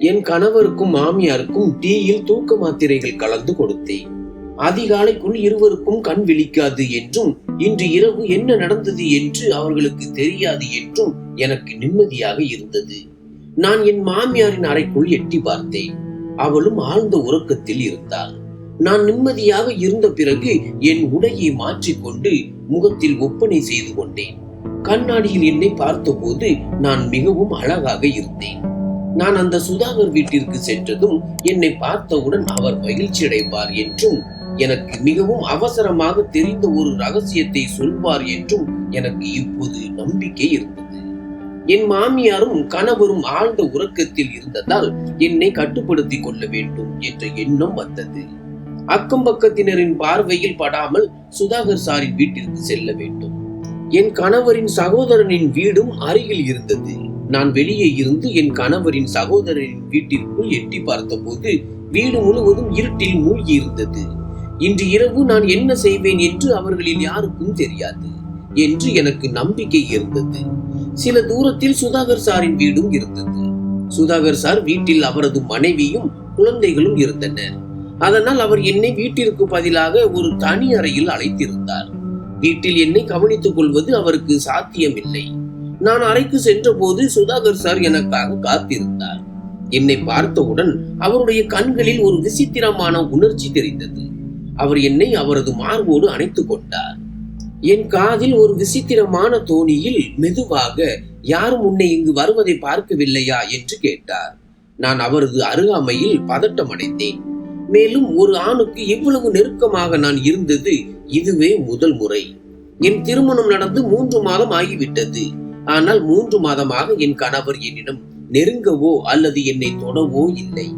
என் கணவருக்கும் மாமியாருக்கும் டீயில் தூக்க மாத்திரைகள் கலந்து கொடுத்தேன். அதிகாலைக்குள் இருவருக்கும் கண் விழிக்காது என்றும் இன்று இரவு என்ன நடந்தது என்று அவர்களுக்கு தெரியாது என்றும் எனக்கு நிம்மதியாக இருந்தது. நான் என் மாமியாரின் அறைக்குள் எட்டி பார்த்தேன். அவளும் ஆழ்ந்த உறக்கத்தில் இருந்தாள். நான் நிம்மதியாக இருந்த பிறகு என் உடையை மாற்றிக்கொண்டு முகத்தில் ஒப்பனை செய்து கொண்டேன். கண்ணாடியில் என்னை பார்த்தபோது நான் மிகவும் அழகாக இருந்தேன். நான் அந்த சுதாகர் வீட்டிற்கு சென்றதும் என்னை பார்த்தவுடன் அவர் மகிழ்ச்சி அடைவார் என்றும் எனக்கு மிகவும் அவசரமாக தெரிந்த ஒரு ரகசியத்தை சொல்வார் என்றும் எனக்கு இப்போது நம்பிக்கை இருந்தது. என் மாமியாரும் கணவரும் ஆழ்ந்த உறக்கத்தில் இருந்ததால் என்னை கட்டுப்படுத்திக் கொள்ள வேண்டும் என்ற எண்ணம் வந்தது. அக்கம் பக்கத்தினரின் பார்வையில் படாமல் சுதாகர் சாரின் வீட்டிற்கு செல்ல வேண்டும். என் கணவரின் சகோதரனின் வீடும் அருகில் இருந்தது. நான் வெளியே இருந்து என் கணவரின் சகோதரரின் வீட்டிற்குள் எட்டி பார்த்தபோது வீடு முழுவதும் இருட்டில் மூழ்கி இருந்தது. இன்று இரவு நான் என்ன செய்வேன் என்று அவர்களில் யாருக்கும் தெரியாது என்று எனக்கு நம்பிக்கை இருந்தது. சில தூரத்தில் சுதாகர் சாரின் வீடும் இருந்தது. சுதாகர் சார் வீட்டில் அவரது மனைவியும் குழந்தைகளும் இருந்தனர். அதனால் அவர் என்னை வீட்டிற்கு பதிலாக ஒரு தனி அறையில் அழைத்திருந்தார். வீட்டில் என்னை கவனித்துக் கொள்வது அவருக்கு சாத்தியமில்லை. நான் அறைக்கு சென்றபோது சுதாகர் சார் எனக்காக காத்திருந்தார். என்னை பார்த்தவுடன் அவருடைய கண்களில் ஒரு விசித்திரமான உணர்ச்சி தெரிந்தது. அவர் என்னை அவரது மார்போடு அணைத்துக் கொண்டார். என் காதில் ஒரு விசித்திரமான தோணியில் மெதுவாக யாரும் உன்னை இங்கு வருவதை பார்க்கவில்லையா என்று கேட்டார். நான் அவரது அருகாமையில் பதட்டமடைந்தேன் மேலும் ஒரு ஆணுக்கு இவ்வளவு நெருக்கமாக நான் இருந்தது இதுவே முதல் முறை. என் திருமணம் நடந்து மூன்று மாதம் ஆகிவிட்டது. ஆனால் மூன்று மாதமாக என் கணவர் என்னிடம் நெருங்கவோ அல்லது என்னை தொடவோ இல்லை.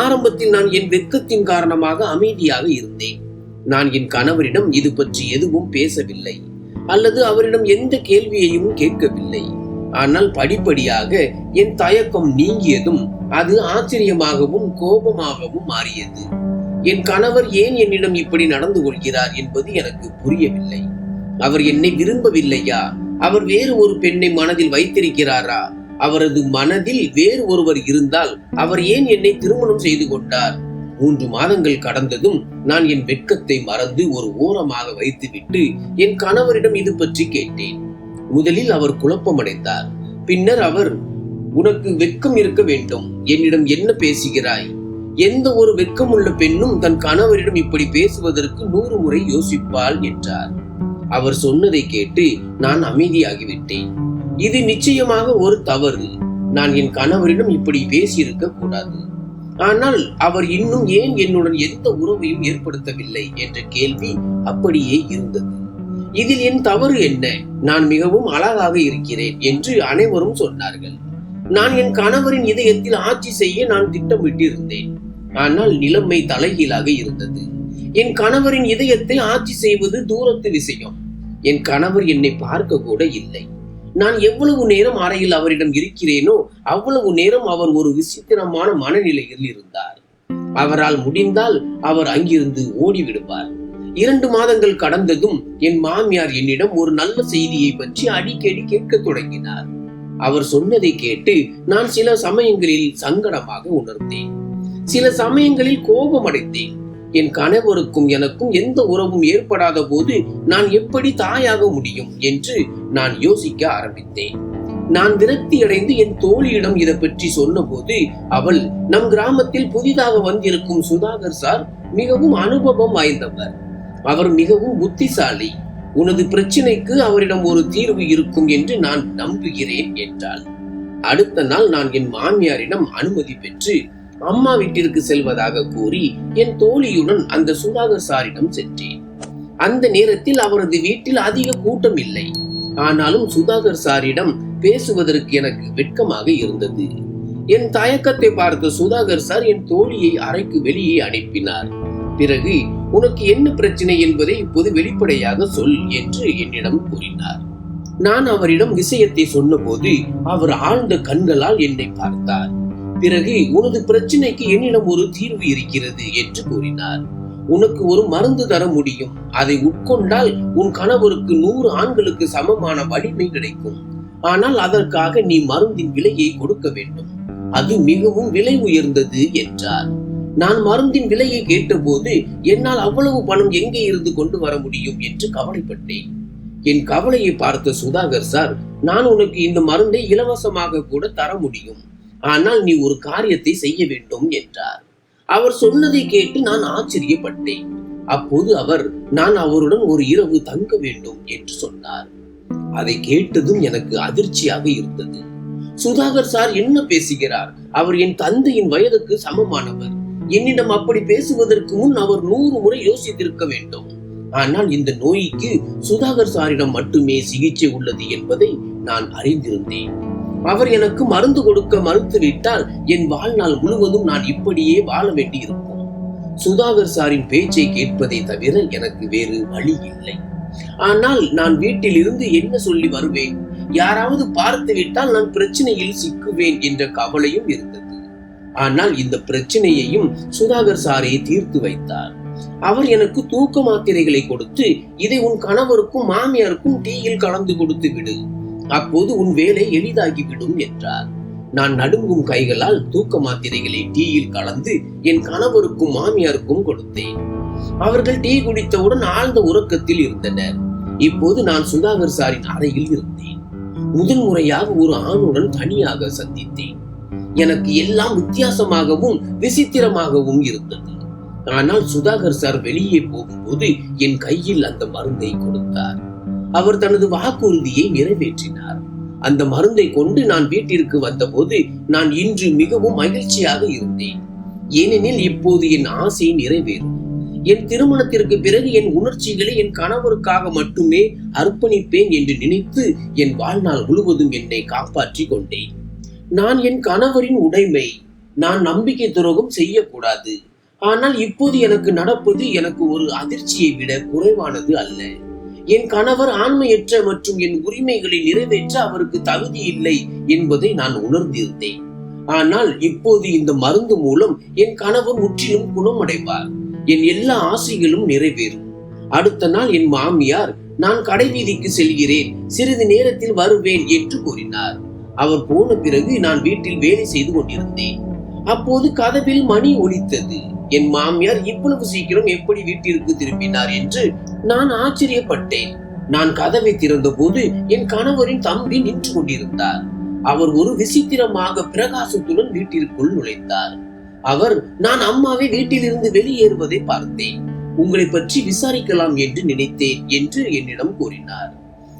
ஆரம்பத்தில் நான் என் வெட்கத்தின் காரணமாக அமைதியாக இருந்தேன். நான் என் கணவரிடம் இது பற்றி எதுவும் பேசவில்லை. அல்லது அவரிடம் எந்த கேள்வியையும் கேட்கவில்லை. ஆனால் படிப்படியாக என் தயக்கம் நீங்கியதும் அது ஆச்சரியமாகவும் கோபமாகவும் மாறியது. என் கணவர் ஏன் என்னிடம் இப்படி நடந்து கொள்கிறார் என்பது எனக்கு புரியவில்லை. அவர் என்னை விரும்பவில்லையா? அவர் வேறு ஒரு பெண்ணை மனதில் வைத்திருக்கிறாரா? அவரது மனதில் வேறு ஒருவர் இருந்தால் அவர் ஏன் என்னை திருமணம் செய்து கொண்டார்? மூன்று மாதங்கள் கடந்ததும் நான் என் வெட்கத்தை மறந்து ஒரு ஓரமாக வைத்துவிட்டு என் கணவரிடம் இது பற்றி கேட்டேன். முதலில் அவர் குழப்பமடைந்தார். பின்னர் அவர் உனக்கு வெட்கம் இருக்க வேண்டும். என்னிடம் என்ன பேசுகிறாய்? எந்த ஒரு வெட்கமுள்ள பெண்ணும் தன் கணவரிடம் இப்படி பேசுவதற்கு நூறு முறை யோசிப்பாள் என்றார். அவர் சொன்னதை கேட்டு நான் அமைதியாகிவிட்டேன். இது நிச்சயமாக ஒரு தவறு. நான் என் கணவரிடம் இப்படி பேசியிருக்க கூடாது. ஆனால் அவர் இன்னும் ஏன் என்னுடன் எந்த உறவையும் ஏற்படுத்தவில்லை என்ற கேள்வி அப்படியே இருந்தது. இதில் என் தவறு என்ன? நான் மிகவும் அழகாக இருக்கிறேன் என்று அனைவரும் சொன்னார்கள். நான் என் கணவரின் இதயத்தில் ஆட்சி செய்ய நான் திட்டமிட்டிருந்தேன். ஆனால் நிலைமை தலைகீழாக இருந்தது. என் கணவரின் இதயத்தை ஆட்சி செய்வது தூரத்து விஷயம். என் கணவர் என்னை பார்க்க கூட இல்லை. நான் எவ்வளவு நேரம் அறையில் அவரிடம் இருக்கிறேனோ அவ்வளவு நேரம் அவர் ஒரு விசித்திரமான மனநிலையில் இருந்தார். அவரால் முடிந்தால் அவர் அங்கிருந்து ஓடிவிடுவார். இரண்டு மாதங்கள் கடந்ததும் என் மாமியார் என்னிடம் ஒரு நல்ல செய்தியை பற்றி அடிக்கடி கேட்க தொடங்கினார். அவர் சொன்னதை கேட்டு நான் சில சமயங்களில் சங்கடமாக உணர்ந்தேன். சில சமயங்களில் கோபமடைந்தேன். என் கணவருக்கும் எனக்கும் எந்த உறவும் ஏற்படாத போது நான் எப்படி தாயாக முடியும் என்று நான் யோசிக்க ஆரம்பித்தேன். நான் விரக்தி அடைந்து என் தோழியிடம் இதை பற்றி சொன்னபோது அவள் நம் கிராமத்தில் புதிதாக வந்திருக்கும் சுதாகர் சார் மிகவும் அனுபவம் வாய்ந்தவர். அவர் மிகவும் புத்திசாலி. உனது பிரச்சினைக்கு அவரிடம் ஒரு தீர்வு இருக்கும் என்று நான் நம்புகிறேன் என்றாள். அடுத்த நாள் நான் என் மாமியாரிடம் அனுமதி பெற்று அம்மா வீட்டிற்கு செல்வதாக கூறி என் தோழியுடன் அந்த சுதாகர் சாரிடம் சென்றேன். அந்த நேரத்தில் அவரது வீட்டில் அதிக கூட்டம் இல்லை. ஆனாலும் சுதாகர் சாரிடம் பேசுவதற்கு எனக்கு வெட்கமாக இருந்தது. என் தயக்கத்தை பார்த்த சுதாகர் சார் என் தோழியை அறைக்கு வெளியே அனுப்பினார். பிறகு உனக்கு என்ன பிரச்சனை என்பதை இப்போது வெளிப்படையாக சொல் என்று என்னிடம் கூறினார். நான் அவரிடம் விஷயத்தை சொன்னபோது அவர் ஆழ்ந்த கண்களால் என்னை பார்த்தார். பிறகு உனது பிரச்சனைக்கு என்னிடம் ஒரு தீர்வு இருக்கிறது என்று கூறினார். உனக்கு ஒரு மருந்து தர முடியும். அதை உட்கொண்டால் உன் கணவருக்கு நூறு ஆண்களுக்கு சமமான வலிமை கிடைக்கும். ஆனால் அதற்காக நீ மருந்தின் விலையை கொடுக்க வேண்டும். அது மிகவும் விலை உயர்ந்தது என்றார். நான் மருந்தின் விலையை கேட்டபோது என்னால் அவ்வளவு பணம் எங்கே இருந்து கொண்டு வர முடியும் என்று கவலைப்பட்டேன். என் கவலையை பார்த்த சுதாகர் சார் நான் உனக்கு இந்த மருந்தை இலவசமாக கூட தர முடியும். ஆனால் நீ ஒரு காரியத்தை செய்ய வேண்டும் என்றார். அவர் சொன்னதை கேட்டு நான் ஆச்சரியப்பட்டேன். அப்போது அவர் நான் அவருடன் ஒரு இரவு தங்க வேண்டும் என்று சொன்னார். அதை கேட்டதும் எனக்கு அதிர்ச்சியாக இருந்தது. சுதாகர் சார் என்ன பேசுகிறார்? அவர் என் தந்தையின் வயதுக்கு சமமானவர். என்னிடம் அப்படி பேசுவதற்கு முன் அவர் நூறு முறை யோசித்திருக்க வேண்டும். ஆனால் இந்த நோய்க்கு சுதாகர் சாரிடம் மட்டுமே சிகிச்சை உள்ளது என்பதை நான் அறிந்திருந்தேன். அவர் எனக்கு மருந்து கொடுக்க மறுத்துவிட்டால் என் வாழ்நாள் முழுவதும் நான் இப்படியே வாழ வேண்டியிருக்கும். சுதாகர் சாரின் பேச்சை கேட்பதை தவிர எனக்கு வேறு வழி இல்லை. ஆனால் நான் வீட்டில் இருந்து என்ன சொல்லி வருவேன்? யாராவது பார்த்து விட்டால் நான் பிரச்சனையில் சிக்குவேன் என்ற கவலையும் இருந்தது. ஆனால் இந்த பிரச்சனையையும் சுதாகர் சாரே தீர்த்து வைத்தார். அவர் எனக்கு தூக்க மாத்திரைகளை கொடுத்து இதை உன் கணவருக்கும் மாமியாருக்கும் டீயில் கலந்து கொடுத்து விடு. அப்போது உன் வேலை எளிதாகிவிடும் என்றார். நான் நடுங்கும் கைகளால் தூக்க மாத்திரைகளை டீயில் கலந்து என் கணவருக்கும் மாமியாருக்கும் கொடுத்தேன். அவர்கள் டீ குடித்தவுடன் ஆழ்ந்த உறக்கத்தில் இருந்தனர். இப்போது நான் சுதாகர் சாரின் அறையில் இருந்தேன். முதல் முறையாக ஒரு ஆணுடன் தனியாக சந்தித்தேன். எனக்கு எல்லாம் வித்தியாசமாகவும் விசித்திரமாகவும் இருந்தது. ஆனால் சுதாகர் சார் வெளியே போகும்போது என் கையில் அந்த மருந்தை கொடுத்தார். அவர் தனது வாக்குறுதியை நிறைவேற்றினார். அந்த மருந்தை கொண்டு நான் வீட்டிற்கு வந்தபோது நான் இன்று மிகவும் மகிழ்ச்சியாக இருந்தேன். ஏனெனில் இப்போது என் ஆசை நிறைவேறும். என் திருமணத்திற்கு பிறகு என் உணர்ச்சிகளை என் கணவருக்காக மட்டுமே அர்ப்பணிப்பேன் என்று நினைத்து என் வாழ்நாள் முழுவதும் என்னை காப்பாற்றி கொண்டேன். நான் என் கணவரின் உடைமை நான் நம்பிக்கை துரோகம் செய்யக்கூடாது. ஆனால் இப்போது எனக்கு நடப்பது எனக்கு ஒரு அதிர்ச்சியை விட குறைவானது அல்ல. என் கணவர் ஆண்மையற்ற மற்றும் என் உரிமைகளை நிறைவேற்ற அவருக்கு தகுதி இல்லை என்பதை நான் உணர்ந்திருந்தேன். ஆனால் இப்போது இந்த மருந்து மூலம் என் கணவர் முற்றிலும் குணமடைவார். என் எல்லா ஆசைகளும் நிறைவேறும். அடுத்த நாள் என் மாமியார் நான் கடைவீதிக்கு செல்கிறேன் சிறிது நேரத்தில் வருவேன் என்று கூறினார். அவர் போன பிறகு நான் வீட்டில் வேலை செய்து கொண்டிருந்தேன். அப்போது கதவில் மணி ஒலித்தது. என் மாமியார் இவ்வளவு சீக்கிரம் எப்படி வீட்டிற்கு திரும்பினார் என்று நான் ஆச்சரியப்பட்டேன். நான் கதவை திறந்தபோது என் கணவரின் தம்பி நின்று கொண்டிருந்தார். அவர் ஒரு விசித்திரமாக பிரகாசத்துடன் வீட்டிற்குள் நுழைந்தார். அவர் நான் அம்மாவை வீட்டிலிருந்து வெளியேறுவதை பார்த்தேன். உங்களை பற்றி விசாரிக்கலாம் என்று நினைத்தேன் என்று என்னிடம் கூறினார்.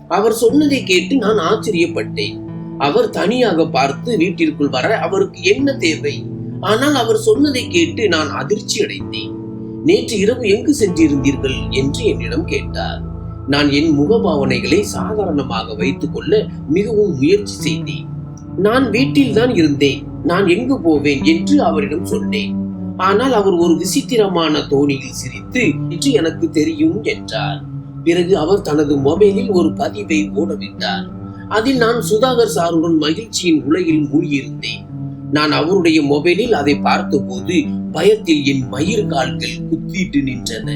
அவர் சொன்னதை கேட்டு நான் ஆச்சரியப்பட்டேன். அவர் தனியாக பார்த்து வீட்டிற்குள் வர அவருக்கு என்ன தேவை? ஆனால் அவர் சொன்னதை கேட்டு நான் அதிர்ச்சி அடைந்தேன். நேற்று இரவு எங்கு சென்றிருந்தீர்கள் என்று என்னிடம் கேட்டார். நான் என் முகபாவனைகளை சாதாரணமாக வைத்துக் கொள்ள மிகவும் முயற்சி செய்தேன். நான் வீட்டில் தான் இருந்தேன். நான் எங்கு போவேன் என்று அவரிடம் சொன்னேன். ஆனால் அவர் ஒரு விசித்திரமான தோணியில் சிரித்து என்று எனக்கு தெரியும் என்றார். பிறகு அவர் தனது மொபைலில் ஒரு பதிவை ஓடவிட்டார் அதில் நான் சுதாகர் சாருடன் மகிழ்ச்சியின் உலகில் மூழ்கியிருந்தேன். நான் அவருடைய மொபைலில் அதை பார்த்தபோது பயத்தில் என் மயிர் கால்கள் குத்திட்டு நின்றன.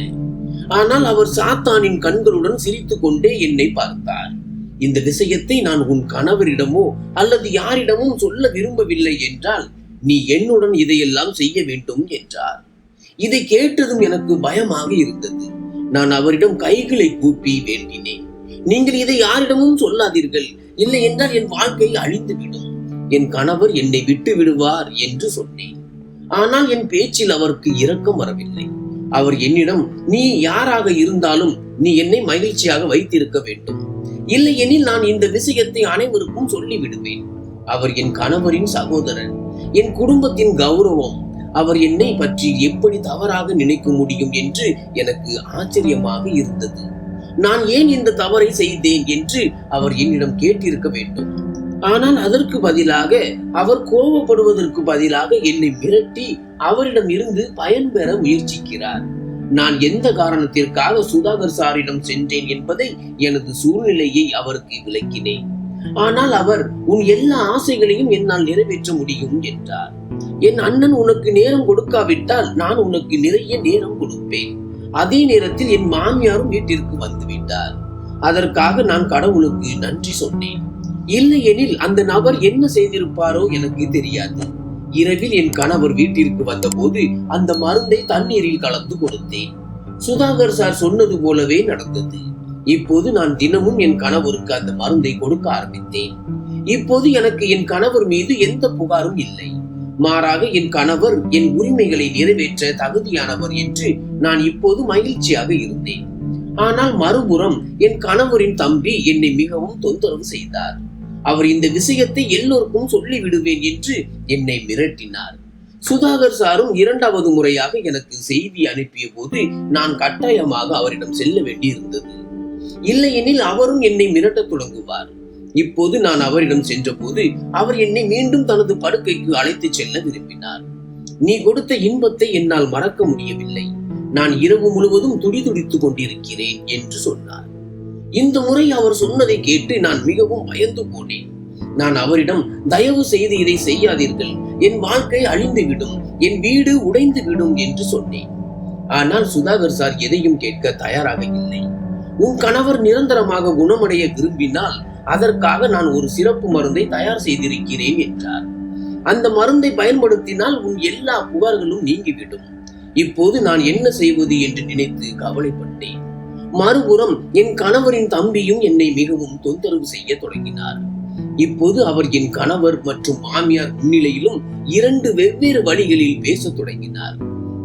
ஆனால் அவர் சாத்தானின் கண்களுடன் சிரித்துக் கொண்டே என்னை பார்த்தார். இந்த விஷயத்தை நான் உன் கணவரிடமோ அல்லது யாரிடமும் சொல்ல விரும்பவில்லை என்றால் நீ என்னுடன் இதையெல்லாம் செய்ய வேண்டும் என்றார். இதை கேட்டதும் எனக்கு பயமாக இருந்தது. நான் அவரிடம் கைகளை கூப்பி வேண்டினேன். நீங்கள் இதை யாரிடமும் சொல்லாதீர்கள். இல்லை என்றால் என் வாழ்க்கை அழிந்துவிடும். என் கணவர் என்னை விட்டு விடுவார் என்று சொன்னேன். ஆனால் என் பேச்சில் அவருக்கு இரக்கம் வரவில்லை. அவர் என்னிடம் நீ யாராக இருந்தாலும் நீ என்னை மகிழ்ச்சியாக வைத்திருக்க வேண்டும். இல்லையெனில் நான் இந்த விஷயத்தை அனைவருக்கும் சொல்லிவிடுவேன். அவர் என் கணவரின் சகோதரன் என் குடும்பத்தின் கௌரவம் அவர் என்னை பற்றி எப்படி தவறாக நினைக்க முடியும் என்று எனக்கு ஆச்சரியமாக இருந்தது. நான் ஏன் இந்த தவறை செய்தேன்? என்று அவர் என்னிடம் கேட்டிருக்க வேண்டும். ஆனால் அதற்கு பதிலாக அவர் கோபப்படுவதற்கு பதிலாக என்னை மிரட்டி அவரிடம் இருந்து பயன்பெற முயற்சிக்கிறார். நான் எந்த காரணத்திற்காக சுதாகர் சாரிடம் சென்றேன் என்பதை எனது சூழ்நிலையை அவருக்கு விளக்கினேன். ஆனால் அவர் உன் எல்லா ஆசைகளையும் என்னால் நிறைவேற்ற முடியும் என்றார். என் அண்ணன் உனக்கு நேரம் கொடுக்காவிட்டால் நான் உனக்கு நிறைய நேரம் கொடுப்பேன். அதே நேரத்தில் என் மாமியாரும் வீட்டிற்கு வந்துவிட்டார். அதற்காக நான் கடவுளுக்கு நன்றி சொன்னேன். இல்லையெனில் அந்த நபர் என்ன செய்திருப்பாரோ எனக்கு தெரியாது. இரவில் என் கணவர் வீட்டிற்கு வந்தபோது அந்த மருந்தை தண்ணீரில் கலந்து கொடுத்தேன். சுதாகர் சார் சொன்னது போலவே நடந்தது. இப்போது நான் தினமும் என் கணவருக்கு அந்த மருந்தை கொடுக்க ஆரம்பித்தேன். இப்போது எனக்கு என் கணவர் மீது எந்த புகாரும் இல்லை. மாறாக என் கணவர் என் உரிமைகளை நிறைவேற்ற தகுதியானவர் என்று நான் இப்போது மகிழ்ச்சியாக இருந்தேன். ஆனால் மறுபுறம் என் கணவரின் தம்பி என்னை மிகவும் தொந்தரவு செய்தார். அவர் இந்த விஷயத்தை எல்லோருக்கும் சொல்லி விடுவேன் என்று என்னை மிரட்டினார். சுதாகர் சாரும் இரண்டாவது முறையாக எனக்கு செய்தி அனுப்பிய போது நான் கட்டாயமாக அவரிடம் செல்ல வேண்டியிருந்தது. இல்லையெனில் அவரும் என்னை மிரட்டத் தொடங்குவார். இப்போது நான் அவரிடம் சென்றபோது அவர் என்னை மீண்டும் தனது படுக்கைக்கு அழைத்துச் செல்ல விரும்பினார். நீ கொடுத்த இன்பத்தை என்னால் மறக்க முடியவில்லை. நான் இரவு முழுவதும் துடிதுடித்துக் கொண்டிருக்கிறேன் என்று சொன்னார். இந்த முறை அவர் சொன்னதை கேட்டு நான் மிகவும் பயந்து போனேன். நான் அவரிடம் தயவு செய்து இதை செய்யாதீர்கள். என் வாழ்க்கை அழிந்துவிடும். என் வீடு உடைந்து விடும் என்று சொன்னேன். ஆனால் சுதாகர் சார் எதையும் கேட்க தயாராக இல்லை. உன் கணவர் நிரந்தரமாக குணமடைய விரும்பினால் அதற்காக நான் ஒரு சிறப்பு மருந்தை தயார் செய்திருக்கிறேன் என்றார். அந்த மருந்தை பயன்படுத்தினால் உன் எல்லா புகார்களும் நீங்கிவிடும். இப்போது நான் என்ன செய்வது என்று நினைத்து கவலைப்பட்டேன். மறுபுறம் என் கணவரின் தம்பியும் என்னை மிகவும் தொந்தரவு செய்ய தொடங்கினார். இப்போது அவர் என் கணவர் மற்றும் மாமியார் முன்னிலையிலும் இரண்டு வெவ்வேறு வழிகளில் பேசத் தொடங்கினார்.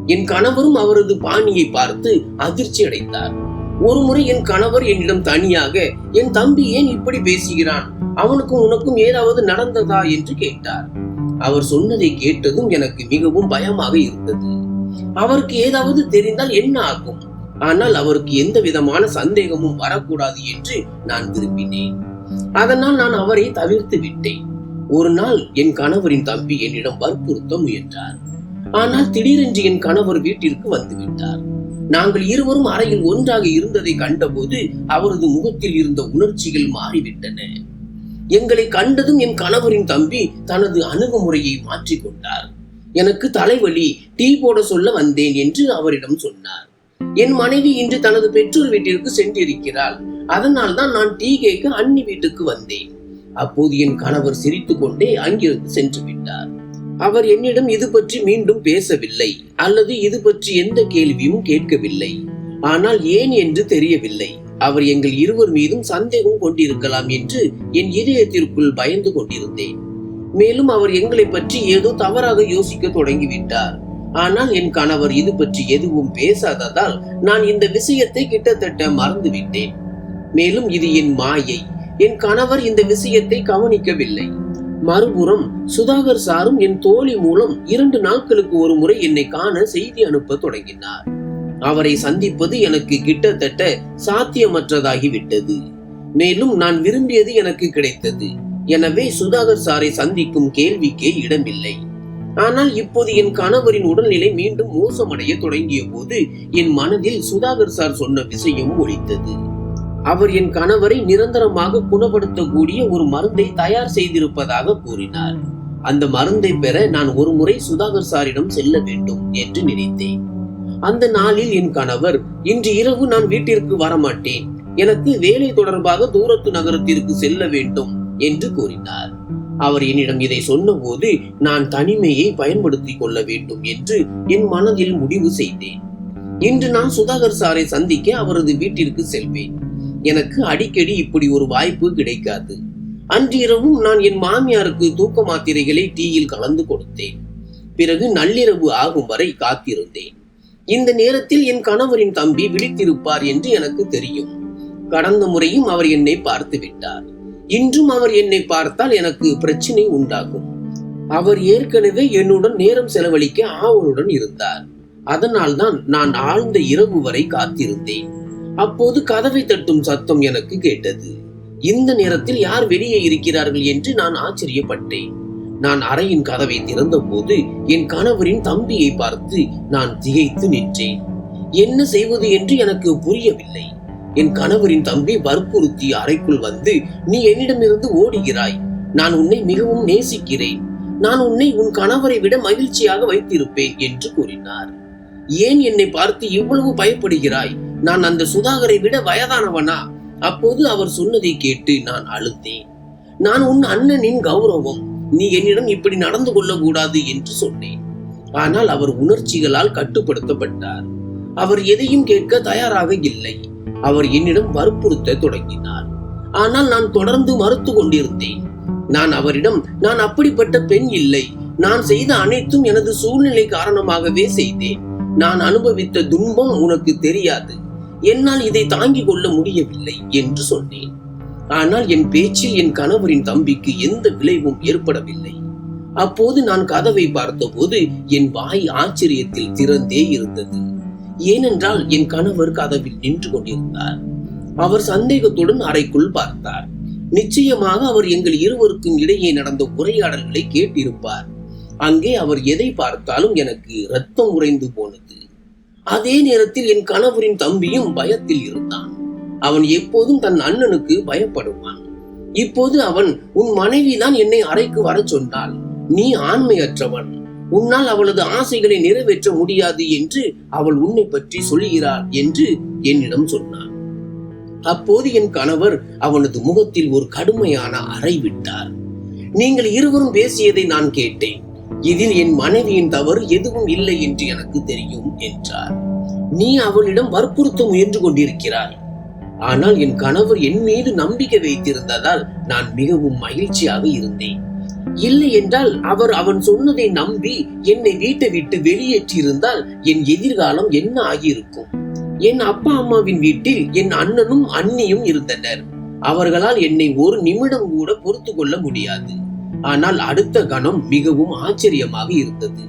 என் கணவரும் அவரது பாணியை பார்த்து அதிர்ச்சி அடைந்தார். ஒருமுறை என் கணவர் என்னிடம் தனியாக என் தம்பி ஏன் இப்படி பேசுகிறான்? அவனுக்கும் உனக்கும் ஏதாவது நடந்ததா? என்று கேட்டார். அவர் சொன்னதை கேட்டதும் எனக்கு மிகவும் பயமாக இருந்தது. அவருக்கு ஏதாவது தெரிந்தால் என்ன ஆகும்? ஆனால் அவருக்கு எந்த விதமான சந்தேகமும் வரக்கூடாது என்று நான் விரும்பினேன். அதனால் நான் அவரை தவிர்த்து விட்டேன். ஒரு நாள் என் கணவரின் தம்பி என்னிடம் வற்புறுத்த முயன்றார். ஆனால் திடீரென்று என் கணவர் வீட்டிற்கு வந்து விட்டார் நாங்கள் இருவரும் அறையில் ஒன்றாக இருந்ததை கண்டபோது அவரது முகத்தில் இருந்த உணர்ச்சிகள் மாறிவிட்டன. எங்களை கண்டதும் என் கணவரின் தம்பி தனது அணுகுமுறையை மாற்றிக்கொண்டார். எனக்கு தலைவலி டீ போட சொல்ல வந்தேன் என்று அவரிடம் சொன்னார். என் மனைவி இன்று தனது பெற்றோர் வீட்டிற்கு சென்றிருக்கிறாள். அதனால் தான் நான் டீ கேட்க அண்ணி வீட்டுக்கு வந்தேன். அப்போது என் கணவர் சிரித்துக் கொண்டே அங்கிருந்து சென்று விட்டார். அவர் என்னிடம் இது பற்றி மீண்டும் பேசவில்லை அல்லது இது பற்றி எந்த கேள்வியும் கேட்கவில்லை. ஆனால் ஏன் என்று தெரியவில்லை. அவர் எங்கள் இருவர் மீதும் சந்தேகம் கொண்டிருக்கலாம் என்று என் இதயத்திற்குள் பயந்து கொண்டிருந்தேன். மேலும் அவர் எங்களை பற்றி ஏதோ தவறாக யோசிக்க தொடங்கிவிட்டார். ஆனால் என் கணவர் இது பற்றி எதுவும் பேசாததால் நான் இந்த விஷயத்தை கிட்டத்தட்ட மறந்துவிட்டேன். மேலும் இது என் மாயை. என் கணவர் இந்த விஷயத்தை கவனிக்கவில்லை. மறுபுறம் சுதாகர் சாரும் என் தோழி மூலம் இரண்டு நாட்களுக்கு ஒரு முறை என்னை காண செய்தி அனுப்ப தொடங்கினார். அவரை சந்திப்பது எனக்கு கிட்டத்தட்ட சாத்தியமற்றதாகிவிட்டது. மேலும் நான் விரும்பியது எனக்கு கிடைத்தது. எனவே சுதாகர் சாரை சந்திக்கும் கேள்விக்கே இடமில்லை. ஆனால் இப்போது என் கணவரின் உடல்நிலை மீண்டும் மோசமடைய தொடங்கிய போது என் மனதில் சுதாகர் சார் சொன்ன விஷயம் ஒழித்தது அவர் என் கணவரை நிரந்தரமாக குணப்படுத்தக்கூடிய ஒரு மருந்தை தயார் செய்திருப்பதாக கூறினார். அந்த மருந்தை பெற நான் ஒரு முறை சுதாகர் சாரிடம் செல்ல வேண்டும் என்று நினைத்தேன். அந்த நாளில் என் கணவர் இன்று இரவு நான் வீட்டிற்கு வரமாட்டேன். எனக்கு வேலை தொடர்பாக தூரத்து நகரத்திற்கு செல்ல வேண்டும் என்று கூறினார். அவர் என்னிடம் இதை சொன்னபோது நான் தனிமையை பயன்படுத்திக் கொள்ள வேண்டும் என்று என் மனதில் முடிவு செய்தேன். இன்று நான் சுதாகர் சாரை சந்திக்க அவரது வீட்டிற்கு செல்வேன். எனக்கு அடிக்கடி இப்படி ஒரு வாய்ப்பு கிடைக்காது. அன்றிரவும் நான் என் மாமியாருக்கு தூக்க மாத்திரைகளை டீயில் கலந்து கொடுத்தேன். பிறகு நள்ளிரவு ஆகும் வரை காத்திருந்தேன். இந்த நேரத்தில் என் கணவரின் தம்பி விழித்திருப்பார் என்று எனக்கு தெரியும். கடந்த முறையும் அவர் என்னை பார்த்து விட்டார் இன்றும் அவர் என்னை பார்த்தால் எனக்கு பிரச்சனை உண்டாகும். அவர் ஏற்கனவே என்னுடன் நேரம் செலவழிக்க ஆவலுடன் இருந்தார். அதனால்தான் நான் ஆழ்ந்த இரவு வரை காத்திருந்தேன். அப்போது கதவை தட்டும் சத்தம் எனக்கு கேட்டது. இந்த நேரத்தில் யார் வெளியே இருக்கிறார்கள் என்று நான் ஆச்சரியப்பட்டேன். நான் அறையின் கதவை திறந்தபோது என் கணவரின் தம்பியை பார்த்து நான் திகைத்து நின்றேன். என்ன செய்வது என்று எனக்கு புரியவில்லை. என் கணவரின் தம்பி வற்புறுத்தி அறைக்குள் வந்து நீ என்னிடமிருந்து ஓடுகிறாய். நான் உன்னை மிகவும் நேசிக்கிறேன். நான் உன்னை உன் கணவரை விட மகிழ்ச்சியாக வைத்திருப்பேன் என்று கூறினார். ஏன் என்னை பார்த்து இவ்வளவு பயப்படுகிறாய்? நான் அந்த சுதாகரை விட வயதானவனா? அப்போது அவர் சொன்னதை கேட்டு நான் அழுத்தேன் நான் உன் அண்ணனின் கௌரவம். நீ என்னிடம் இப்படி நடந்து கொள்ளக்கூடாது என்று சொன்னேன். ஆனால் அவர் உணர்ச்சிகளால் கட்டுப்படுத்தப்பட்டார். அவர் எதையும் கேட்க தயாராக இல்லை. அவர் என்னிடம் வற்புறுத்த தொடங்கினார். ஆனால் நான் தொடர்ந்து மறுத்து கொண்டிருந்தேன். நான் அவரிடம் நான் அப்படிப்பட்ட பெண் இல்லை. நான் செய்த அனைத்தும் எனது சூழ்நிலை காரணமாகவே செய்தேன். நான் அனுபவித்த துன்பம் உனக்கு தெரியாது. என்னால் இதை தாங்கிக் கொள்ள முடியவில்லை என்று சொன்னேன். ஆனால் என் பேச்சில் என் கணவரின் தம்பிக்கு எந்த விளைவும் ஏற்படவில்லை. அப்போது நான் கதவை பார்த்தபோது என் வாய் ஆச்சரியத்தில் திறந்தே இருந்தது. ஏனென்றால் என் கணவர் கதவில் நின்று கொண்டிருந்தார். அவர் சந்தேகத்துடன் அறைக்குள் பார்த்தார். நிச்சயமாக அவர் எங்கள் இருவருக்கும் இடையே நடந்த உரையாடல்களை கேட்டிருப்பார். அங்கே அவர் எதை பார்த்தாலும் எனக்கு ரத்தம் உறைந்து போனது. அதே நேரத்தில் என் கணவரின் தம்பியும் பயத்தில் இருந்தான். அவன் எப்போதும் தன் அண்ணனுக்கு பயப்படுவான். இப்போது அவன் உன் மனைவிதான் என்னை அறைக்கு வரச் சொன்னாள். நீ ஆண்மையற்றவன். உன்னால் அவளது ஆசைகளை நிறைவேற்ற முடியாது என்று அவள் உன்னை பற்றி சொல்கிறாள் என்று என்னிடம் சொன்னான் அப்போது என் கணவர் அவனது முகத்தில் ஒரு கடுமையான அறை விட்டார். நீங்கள் இருவரும் பேசியதை நான் கேட்டேன். இதில் என் மனைவியின் தவறு எதுவும் இல்லை என்று எனக்கு தெரியும் என்றார். நீ அவளிடம் வற்புறுத்த முயன்று கொண்டிருக்கிறாய். ஆனால் என் கணவர் என் மீது நம்பிக்கை வைத்திருந்ததால் நான் மிகவும் மகிழ்ச்சியாக இருந்தேன். இல்லை என்றால் அவர் அவன் சொன்னதை நம்பி என்னை வீட்டை விட்டு வெளியேற்றியிருந்தால் என் எதிர்காலம் என்ன ஆகியிருக்கும்? என் அப்பா அம்மாவின் வீட்டில் என் அண்ணனும் அண்ணியும் இருந்தனர். அவர்களால் என்னை ஒரு நிமிடம் கூட பொறுத்து கொள்ள முடியாது. ஆனால் அடுத்த கணம் மிகவும் ஆச்சரியமாக இருந்தது.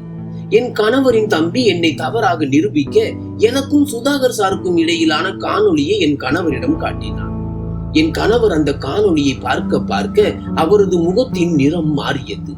என் கணவரின் தம்பி என்னை தவறாக நிரூபிக்க எனக்கும் சுதாகர் சாருக்கும் இடையிலான காணொளியை என் கணவரிடம் காட்டினான் என் கணவர் அந்த காணொளியை பார்க்க பார்க்க அவரது முகத்தின் நிறம் மாறியது.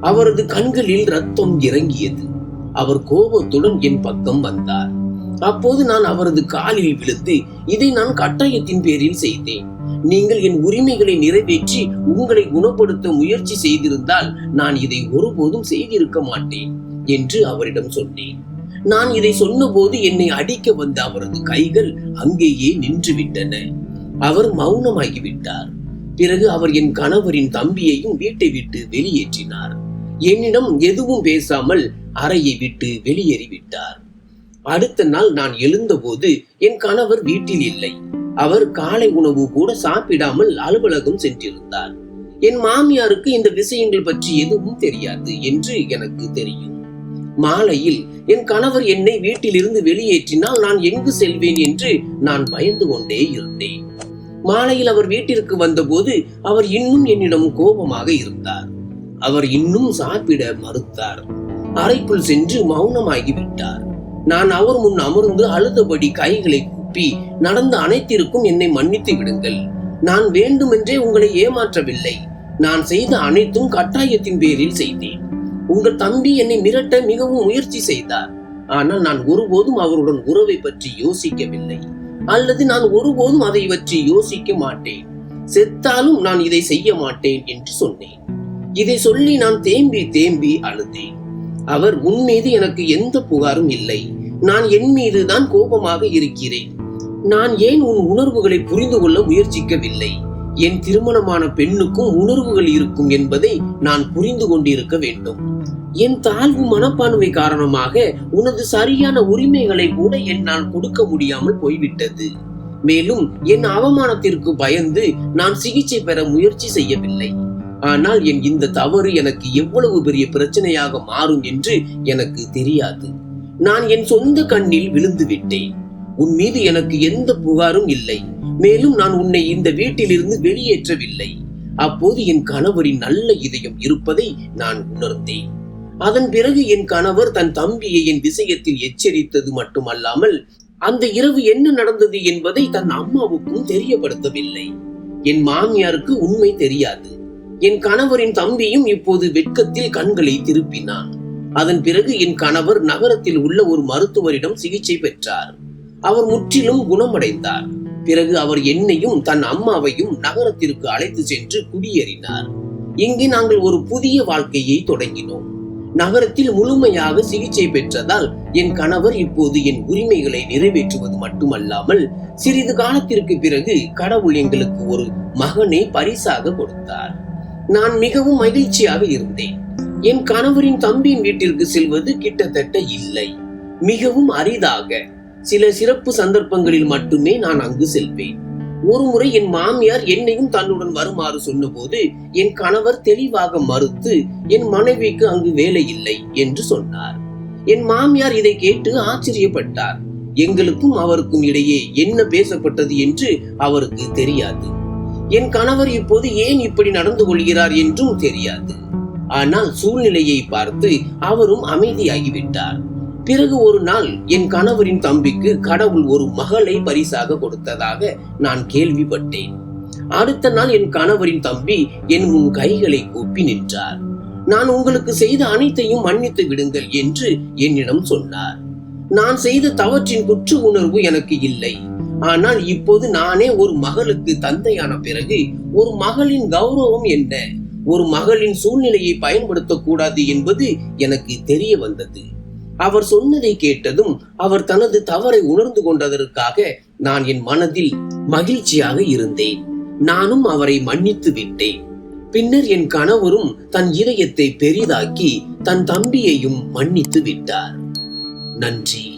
அவரது கண்களில் ரத்தம் இறங்கியது. அவர் கோபத்துடன் என் பக்கம் வந்தார். அப்போது நான் அவரது காலில் விழுந்து இதை நான் கட்டாயத்தின் பேரில் செய்தேன். நீங்கள் என் உரிமைகளை நிறைவேற்றி உங்களை குணப்படுத்த முயற்சி செய்திருந்தால் நான் இதை ஒருபோதும் செய்திருக்க மாட்டேன் என்று அவரிடம் சொன்னேன். நான் இதை சொன்னபோது என்னை அடிக்க வந்த அவரது கைகள் அங்கேயே நின்றுவிட்டன. அவர் மௌனமாகிவிட்டார். பிறகு அவர் என் கணவரின் தம்பியையும் வீட்டை விட்டு வெளியேற்றினார். என்னிடம் எதுவும் பேசாமல் அறையை விட்டு வெளியேறிவிட்டார். அடுத்த நாள் நான் எழுந்தபோது என் கணவர் வீட்டில் இல்லை. அவர் காலை உணவு கூட சாப்பிடாமல் அலுவலகம் சென்றிருந்தார். என் மாமியாருக்கு இந்த விஷயங்கள் பற்றி எதுவும் தெரியாது என்று எனக்கு தெரியும். மாலையில் என் கணவர் என்னை வீட்டிலிருந்து வெளியேற்றினால் நான் எங்கு செல்வேன் என்று நான் பயந்து கொண்டே இருந்தேன். மாலையில் அவர் வீட்டிற்கு வந்தபோது அவர் இன்னும் என்னிடம் கோபமாக இருந்தார். அவர் இன்னும் சாப்பிட மறுத்தார். அறைக்குள் சென்று மௌனமாகி விட்டார் நான் அவர் முன் அமர்ந்து அழுதபடி கைகளை கூப்பி நடந்த அனைத்திற்கும் என்னை மன்னித்து விடுங்கள். நான் வேண்டுமென்றே உங்களை ஏமாற்றவில்லை. நான் செய்த அனைத்தும் கட்டாயத்தின் பேரில் செய்தேன். உங்கள் தம்பி என்னை மிரட்ட மிகவும் முயற்சி செய்தார். ஆனால் நான் ஒருபோதும் அவருடன் உறவை பற்றி யோசிக்கவில்லை. அல்லது நான் ஒருபோதும் அதை பற்றி யோசிக்க மாட்டேன். செத்தாலும் நான் இதை செய்ய மாட்டேன் என்று சொன்னேன். இதை சொல்லி நான் தேம்பி தேம்பி அழுதேன். அவர் உன் மீது எனக்கு எந்த புகாரும் இல்லை. நான் என் மீது தான் கோபமாக இருக்கிறேன். நான் ஏன் உன் உணர்வுகளை புரிந்து கொள்ள முயற்சிக்கவில்லை? என் திருமணமான பெண்ணுக்கும் உணர்வுகள் இருக்கும் என்பதை நான் புரிந்து கொண்டிருக்க வேண்டும். என் தாழ்வு மனப்பான்மை காரணமாக உனது சரியான உரிமைகளை கூட என்னால் கொடுக்க முடியாமல் போய்விட்டது. மேலும் என் அவமானத்திற்கு பயந்து நான் சிகிச்சை பெற முயற்சி செய்யவில்லை. ஆனால் என் இந்த தவறு எனக்கு எவ்வளவு பெரிய பிரச்சனையாக மாறும் என்று எனக்கு தெரியாது. நான் என் சொந்த கண்ணில் விழுந்து விட்டேன். உன் மீது எனக்கு எந்த புகாரும் இல்லை. மேலும் நான் உன்னை இந்த வீட்டிலிருந்து வெளியேற்றவில்லை. அப்போது என் கணவரின் நல்ல இதயம் இருப்பதை நான் உணர்ந்தேன். அதன் பிறகு என் கணவர் தன் தம்பியை என் விஷயத்தில் எச்சரித்தது மட்டுமல்லாமல் அந்த இரவு என்ன நடந்தது என்பதை தன் அம்மாவுக்கும் தெரியப்படுத்தவில்லை. என் மாமியாருக்கு உண்மை தெரியாது. என் கணவரின் தம்பியும் இப்போது வெட்கத்தில் கண்களை திருப்பினான். அதன் பிறகு என் கணவர் நகரத்தில் உள்ள ஒரு மருத்துவரிடம் சிகிச்சை பெற்றார். அவர் முற்றிலும் குணமடைந்தார். பிறகு அவர் என்னையும் தன் அம்மாவையும் நகரத்திற்கு அழைத்து சென்று குடியேறினார். இங்கு நாங்கள் ஒரு புதிய வாழ்க்கையை தொடங்கினோம். நகரத்தில் முழுமையாக சிகிச்சை பெற்றதால் என் கணவர் இப்போது என் உரிமைகளை நிறைவேற்றுவது மட்டுமல்லாமல் சிறிது காலத்திற்கு பிறகு கடவுள் எங்களுக்கு ஒரு மகனை பரிசாக கொடுத்தார். நான் மிகவும் மகிழ்ச்சியாக இருந்தேன். என் கணவரின் தம்பியின் வீட்டிற்கு செல்வது கிட்டத்தட்ட இல்லை. மிகவும் அரிதாக சில சிறப்பு சந்தர்ப்பங்களில் மட்டுமே நான் அங்கு செல்வேன். ஒருமுறை என் மாமியார் என்னையும் தன்னுடன் வருமாறு சொன்னபோது என் கணவர் தெளிவாக மறுத்து என் மனைவிக்கு அங்கு வேலை இல்லை என்று சொன்னார். என் மாமியார் இதை கேட்டு ஆச்சரியப்பட்டார். எங்களுக்கும் அவருக்கும் இடையே என்ன பேசப்பட்டது என்று அவருக்கு தெரியாது. என் கணவர் இப்போது ஏன் இப்படி நடந்து கொள்கிறார் என்றும் தெரியாது. ஆனால் சூழ்நிலையை பார்த்து அவரும் அமைதியாகிவிட்டார். பிறகு ஒரு நாள் என் கணவரின் தம்பிக்கு கடவுள் ஒரு மகளை பரிசாக கொடுத்ததாக நான் கேள்விப்பட்டேன். அடுத்த நாள் என் கணவரின் தம்பி என் முன் கைகளை கூப்பி நின்றார். நான் உங்களுக்கு செய்த அனைத்தையும் மன்னித்து விடுங்கள் என்று என்னிடம் சொன்னார். நான் செய்த தவற்றின் குற்ற உணர்வு எனக்கு இல்லை. ஆனால் இப்போது நானே ஒரு மகளுக்கு தந்தையான பிறகு ஒரு மகளின் கௌரவம் என்ன? ஒரு மகளின் சூழ்நிலையை பயன்படுத்தக்கூடாது என்பது எனக்கு தெரிய வந்தது. அவர் சொன்னதை கேட்டதும் அவர் தனது தவறை உணர்ந்து கொண்டதற்காக நான் என் மனதில் மகிழ்ச்சியாக இருந்தேன். நானும் அவரை மன்னித்து விட்டேன். பின்னர் என் கணவரும் தன் இதயத்தை பெரிதாக்கி தன் தம்பியையும் மன்னித்து விட்டார். நன்றி.